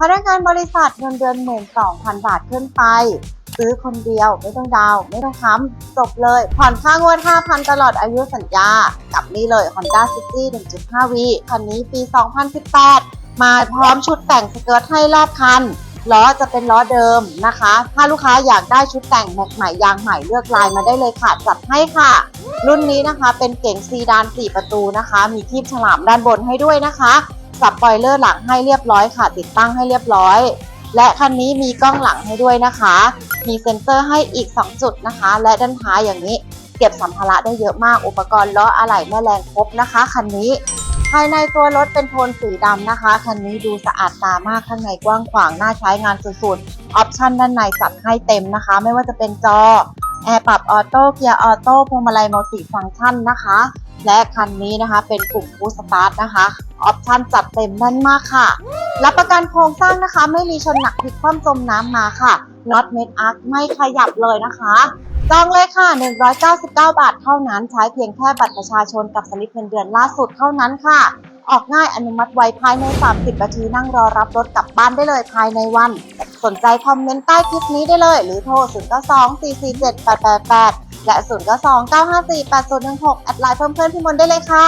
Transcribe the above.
พนักงานบริษัทเงินเดือนหมื่นสองพันบาทขึ้นไป ซื้อคนเดียวไม่ต้องดาว ไม่ต้องค้ำจบเลย ผ่อนค่างวด 5,000 ตลอดอายุสัญญา กับนี่เลย Honda City 1.5V คันนี้ปี 2018 มาพร้อมชุดแต่งสเกิร์ตให้รอบคันล้อจะเป็นล้อเดิมนะคะ ถ้าลูกค้าอยากได้ชุดแต่งแม็กใหม่ยางใหม่เลือกลายมาได้เลยค่ะ จัดให้ค่ะ รุ่นนี้นะคะเป็นเก๋งซีดาน 4 ประตูนะคะ มีคีบฉลามด้านบนให้ด้วยนะคะ สับปอยเลอร์หลังให้เรียบร้อยค่ะ ติดตั้งให้เรียบร้อย และคันนี้มีกล้องหลังให้ด้วยนะคะ มีเซ็นเซอร์ให้อีก 2 จุดนะคะ และด้านท้ายอย่างนี้ เก็บสัมภาระได้เยอะมากอุปกรณ์ล้ออะไหล่แม่แรงครบนะคะคันนี้ภายในตัวรถเป็นโทนสีดำนะคะ คันนี้ดูสะอาดตามากข้างในกว้างขวางน่าใช้งานสุดๆ ออปชันด้านในจัดให้เต็มนะคะ ไม่ว่าจะเป็นจอ แอร์ปรับออโต้ เกียร์ออโต้ พวงมาลัยมัลติฟังก์ชันนะคะ และคันนี้นะคะเป็นปุ่มบูสตาร์ทนะคะ ออปชันจัดเต็มแน่นมากค่ะ รับประกันโครงสร้างนะคะ ไม่มีชนหนักพลิกคว่ำจมน้ำมาค่ะน็อตเมดอาร์คไม่ขยับเลยนะคะจองเลยค่ะ 199 บาทเท่านั้น ใช้เพียงแค่บัตรประชาชนกับสลิปเงินเดือนล่าสุดเท่านั้นค่ะ ออกง่ายอนุมัติไวภายใน 30 นาทีนั่งรอรับรถกลับบ้านได้เลยภายในวัน สนใจคอมเมนต์ใต้คลิปนี้ได้เลย หรือโทร 092 447 888และ 092 954 8016 แอดไลน์เพิ่มเพื่อนพี่มนได้เลยค่ะ